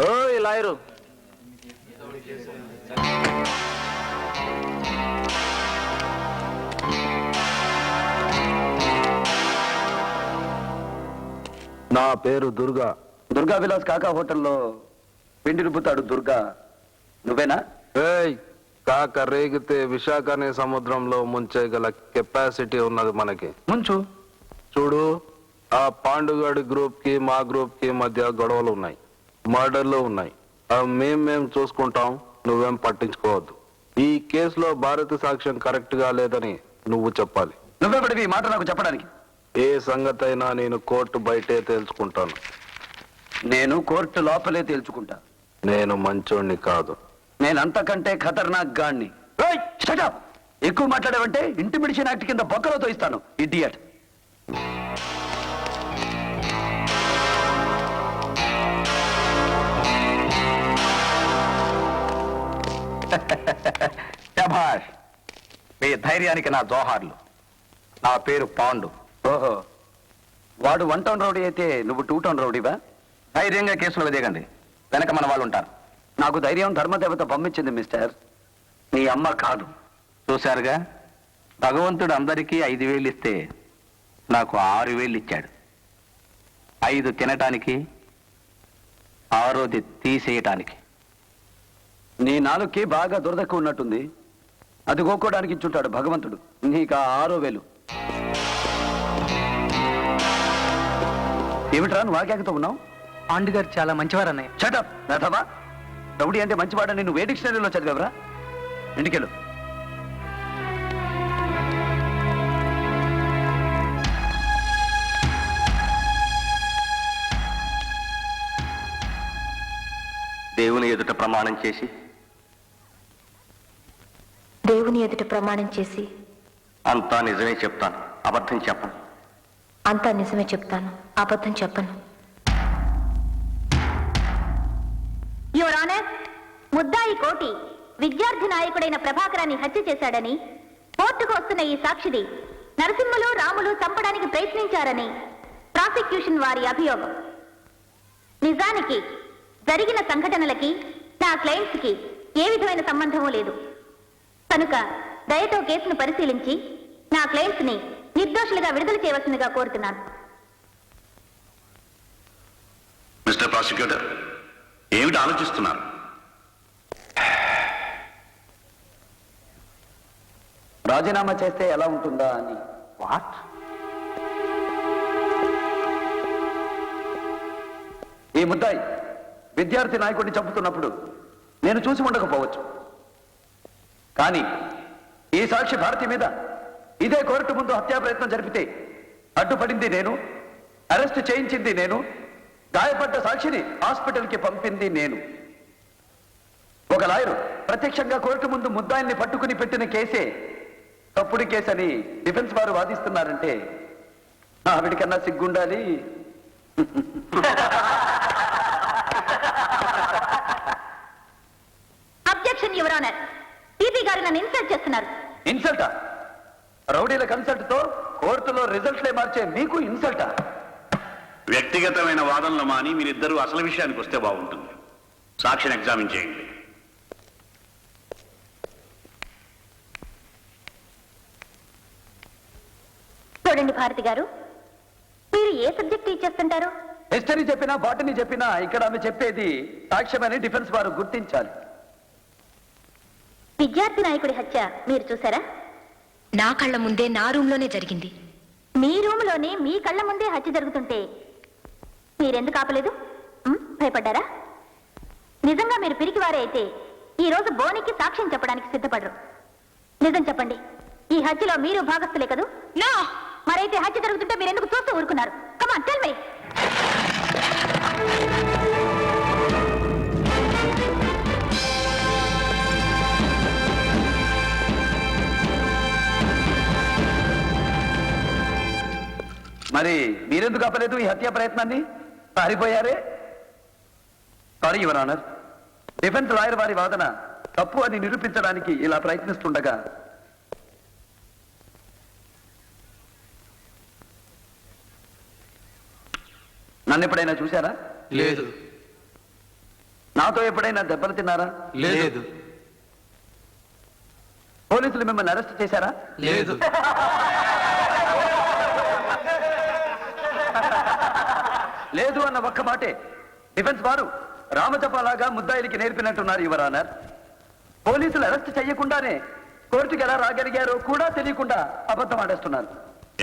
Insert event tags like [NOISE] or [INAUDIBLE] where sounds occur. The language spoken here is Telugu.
ఓ లాయరు. నా పేరు దుర్గా. దుర్గా విలాస్ కాకా హోటల్లో పిండి రుబ్బుతాడు దుర్గా. నువ్వేనా? ఏయ్ కాక రేగితే విశాఖనే సముద్రంలో ముంచేగల కెపాసిటీ ఉన్నది మనకి. ముంచు. చూడు. పాండుగాడి గ్రూప్కి మా గ్రూప్కి మధ్య గొడవలు ఉన్నాయి. మర్డర్లు ఉన్నాయి. అవి మేం మేం చూసుకుంటాం. నువ్వేం పట్టించుకోవద్దు. ఈ కేసులో భారత సాక్ష్యం కరెక్ట్గా లేదని నువ్వు చెప్పాలి. నువ్వే పడివి ఈ మాట నాకు చెప్పడానికి. ఏ సంగతైనా నేను కోర్టు బయటే తేల్చుకుంటాను. నేను కోర్టు లోపలే తేల్చుకుంటా. నేను మంచోణ్ణి కాదు. నేను అంతకంటే ఖతర్నాక్ up! ఎక్కువ మాట్లాడావంటే ఇంటిమిడిషన్ యాక్ట్ కింద బొక్కలో తోయిస్తాను ఇడియట్. ధైర్యానికి నా జోహార్లు. నా పేరు పాండు. ఓహో. వాడు వన్ టౌన్ రౌడీ అయితే నువ్వు టూ టౌన్ రౌడీవా? ధైర్యంగా కేసులు దిగండి. వెనక మన వాళ్ళు ఉంటారు. నాకు ధైర్యం ధర్మదేవత పంపించింది మిస్టర్. నీ అమ్మ కాదు. చూశారుగా? భగవంతుడు అందరికీ ఐదు వేలు ఇస్తే నాకు ఆరు వేలు ఇచ్చాడు. ఐదు తినటానికి ఆరోది తీసేయటానికి. నీ నాలుగుకి బాగా దురదక్కువ ఉన్నట్టుంది. అది గోక్కోడానికి ఇచ్చుంటాడు భగవంతుడు. నీకు ఆ ఆరో వేలు. ఏమిట్రా నువ్వు ఆకేకతో ఉన్నావు? పాండు గారు చాలా మంచివారు అన్నయ్య. చటప్ రథవా రౌడీ అంటే మంచివాడని నువ్వు ఏ డిక్షనరీలో చదివావురా? ఇంటికెళ్ళు. దేవుని ఎదుట ప్రమాణం చేసి దేవుని ఎదుట ప్రమాణం చేసి. అంతా నిజమే చెప్తాను. అబద్ధం చెప్పను. అంతా నిజమే చెప్తాను. అబద్ధం చెప్పను. యువర్ ఆనర్ ముద్దాయి కోటి విద్యార్థి నాయకుడైన ప్రభాకరాన్ని హత్య చేశాడని కోర్టుకు వస్తున్న ఈ సాక్షిది నరసింహులు రాములు చంపడానికి ప్రయత్నించారని ప్రాసిక్యూషన్ వారి అభియోగం. నిజానికి జరిగిన సంఘటనలకి నా క్లయింట్స్కి ఏ విధమైన సంబంధమూ లేదు. కనుక దయతో కేసును పరిశీలించి నా క్లయింట్స్ని నిర్దోషులుగా విడుదల చేయవలసిందిగా కోరుతున్నాను. మిస్టర్ ప్రాసిక్యూటర్ ఏమిటి ఆలోచిస్తున్నారు? రాజీనామా చేస్తే ఎలా ఉంటుందా అని. వాట్ ఈ ముద్దాయి విద్యార్థి నాయకుడిని చంపుతున్నప్పుడు నేను చూసి ఉండకపోవచ్చు. కానీ ఈ సాక్షి భారతి మీద ఇదే కోర్టు ముందు హత్యా ప్రయత్నం జరిపితే అడ్డుపడింది నేను అరెస్ట్ చేయించింది నేను గాయపడ్డ సాక్షిని హాస్పిటల్కి పంపింది నేను. ఒక లాయరు ప్రత్యక్షంగా కోర్టు ముందు ముద్దాయిల్ని పట్టుకుని పెట్టిన కేసే తప్పుడు కేసని డిఫెన్స్ వారు వాదిస్తున్నారంటే ఆవిడికన్నా సిగ్గుండాలి. అబ్జెక్షన్ యువర్ ఆనర్ గారు నన్ను ఇన్సల్ట్ చేస్తున్నారు. ఇన్సల్టా రౌడీల కన్సల్ట్తో కోర్టులో రిజల్ట్లే మార్చే మీకు ఇన్సల్టా వ్యక్తిగతమైన వాదనలు మాని మీరిద్దరూ అసలు విషయానికి వస్తే బాగుంటుంది. సాక్షిని ఎగ్జామిన్ చేయండి. చూడండి భారతి గారు మీరు ఏ సబ్జెక్ట్ టీచ్ చేస్తుంటారు? హిస్టరీ చెప్పినా బాటనీ చెప్పినా ఇక్కడ ఆమె చెప్పేది సాక్ష్యమని డిఫెన్స్ వారు గుర్తించాలి. విద్యార్థి నాయకుడి హత్య మీరు చూసారా నా కళ్ళ ముందే నా రూమ్లోనే జరిగింది. మీ రూమ్లోనే మీ కళ్ళ ముందే హత్య జరుగుతుంటే మీరెందుకు ఆపలేదు? భయపడ్డారా? నిజంగా మీరు పిరికివారే అయితే ఈ రోజు బోనికి సాక్ష్యం చెప్పడానికి సిద్ధపడరు. నిజం చెప్పండి ఈ హత్యలో మీరు భాగస్తులే కదూ? నా! మరైతే హత్య జరుగుతుంటే మీరు ఎందుకు చూస్తూ ఊరుకున్నారు? కమాన్ టెల్ మీ మరి మీరెందుకు ఆపలేదు ఈ హత్యా ప్రయత్నాన్ని? పారిపోయారే? Sorry your honour defence lawyer వారి వాదన తప్పు అని నిరూపించడానికి ఇలా ప్రయత్నిస్తుండగా నన్ను ఎప్పుడైనా చూశారా? లేదు. నాతో ఎప్పుడైనా దెబ్బలు తిన్నారా? లేదు. పోలీసులు మిమ్మల్ని అరెస్ట్ చేశారా? లేదు. [LAUGHS] లేదు అన్న ఒక్క మాటే. డిఫెన్స్ వారు రామచపాలాగా ముద్దాయిలకి నేర్పినట్టున్నారు యువరానర్ పోలీసులు అరెస్ట్ చేయకుండానే కోర్టుకు ఎలా రాగలిగారో కూడా తెలియకుండా అబద్ధం ఆడేస్తున్నారు.